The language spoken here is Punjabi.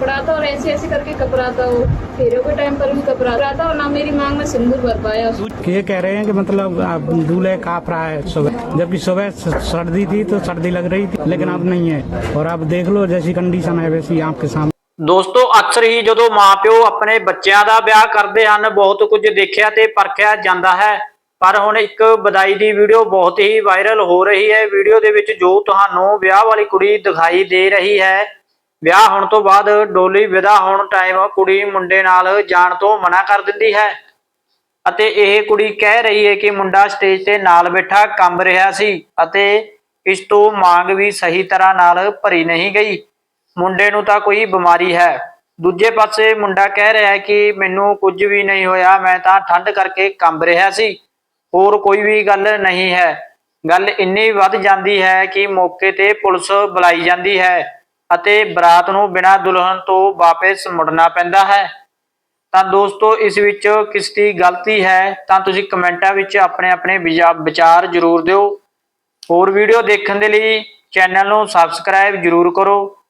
और ऐसे ऐसे करके कपराता वो फेरे के टाइम पर भी कपराता था और ना मेरी मांग में सिंदूर भर पाया उसने। ये कह रहे हैं कि मतलब आप दूल्हे काँप रहा है सुबह जबकि सुबह स- सर्दी थी तो सर्दी लग रही थी लेकिन अब नहीं है और आप देख लो जैसी कंडीशन है वैसी आपके सामने ਦੋਸਤੋ ਅਕਸਰ ਹੀ ਜਦੋਂ ਮਾਪਿਓ ਆਪਣੇ ਬੱਚਿਆਂ ਦਾ ਵਿਆਹ ਕਰਦੇ ਹਨ ਬਹੁਤ ਕੁਝ ਦੇਖਿਆ ਤੇ ਪਰਖਿਆ ਜਾਂਦਾ ਹੈ ਪਰ ਹੁਣ ਇੱਕ ਬਦਾਈ ਦੀ ਵੀਡੀਓ ਬਹੁਤ ਹੀ ਵਾਇਰਲ ਹੋ ਰਹੀ ਹੈ ਵੀਡੀਓ ਦੇ ਵਿੱਚ ਜੋ ਤੁਹਾਨੂੰ ਵਿਆਹ ਵਾਲੀ ਕੁੜੀ ਦਿਖਾਈ ਦੇ ਰਹੀ ਹੈ ਵਿਆਹ ਹੋਣ ਤੋਂ ਬਾਅਦ ਡੋਲੀ ਵਿਦਾ ਹੋਣ ਟਾਈਮ ਕੁੜੀ ਮੁੰਡੇ ਨਾਲ ਜਾਣ ਤੋਂ ਮਨਾ ਕਰ ਦਿੰਦੀ ਹੈ। ਅਤੇ ਇਹ ਕੁੜੀ ਕਹਿ ਰਹੀ ਹੈ ਕਿ ਮੁੰਡਾ ਸਟੇਜ ਤੇ ਨਾਲ ਬੈਠਾ ਕੰਬ ਰਿਹਾ ਸੀ ਅਤੇ ਇਸ ਤੋਂ ਮੰਗ ਵੀ ਸਹੀ ਤਰ੍ਹਾਂ ਨਾਲ ਭਰੀ ਨਹੀਂ ਗਈ। ਮੁੰਡੇ ਨੂੰ ਤਾਂ ਕੋਈ ਬਿਮਾਰੀ ਹੈ। ਦੂਜੇ ਪਾਸੇ ਮੁੰਡਾ ਕਹਿ ਰਿਹਾ ਹੈ ਕਿ ਮੈਨੂੰ ਕੁਝ ਵੀ ਨਹੀਂ ਹੋਇਆ, ਮੈਂ ਤਾਂ ਠੰਡ ਕਰਕੇ ਕੰਬ ਰਿਹਾ ਸੀ। ਹੋਰ ਕੋਈ ਵੀ ਗੱਲ ਨਹੀਂ ਹੈ। ਗੱਲ ਇੰਨੀ ਵੱਧ ਜਾਂਦੀ ਹੈ ਕਿ ਮੌਕੇ ਤੇ ਪੁਲਿਸ ਬੁਲਾਈ ਜਾਂਦੀ ਹੈ। ਅਤੇ ਬਰਾਤ ਨੂੰ ਬਿਨਾਂ ਦੁਲਹਨ ਤੋਂ ਵਾਪਸ ਮੁੜਨਾ ਪੈਂਦਾ ਹੈ। ਤਾਂ ਦੋਸਤੋ, ਇਸ ਵਿੱਚ ਕਿਸ ਦੀ ਗਲਤੀ ਹੈ, ਤਾਂ ਤੁਸੀਂ ਕਮੈਂਟਾਂ ਵਿੱਚ ਆਪਣੇ ਆਪਣੇ ਵਿਚਾ- ਵਿਚਾਰ ਜ਼ਰੂਰ ਦਿਓ। ਹੋਰ ਵੀਡੀਓ ਦੇਖਣ ਦੇ ਲਈ ਚੈਨਲ ਨੂੰ ਸਬਸਕ੍ਰਾਈਬ ਜ਼ਰੂਰ ਕਰੋ।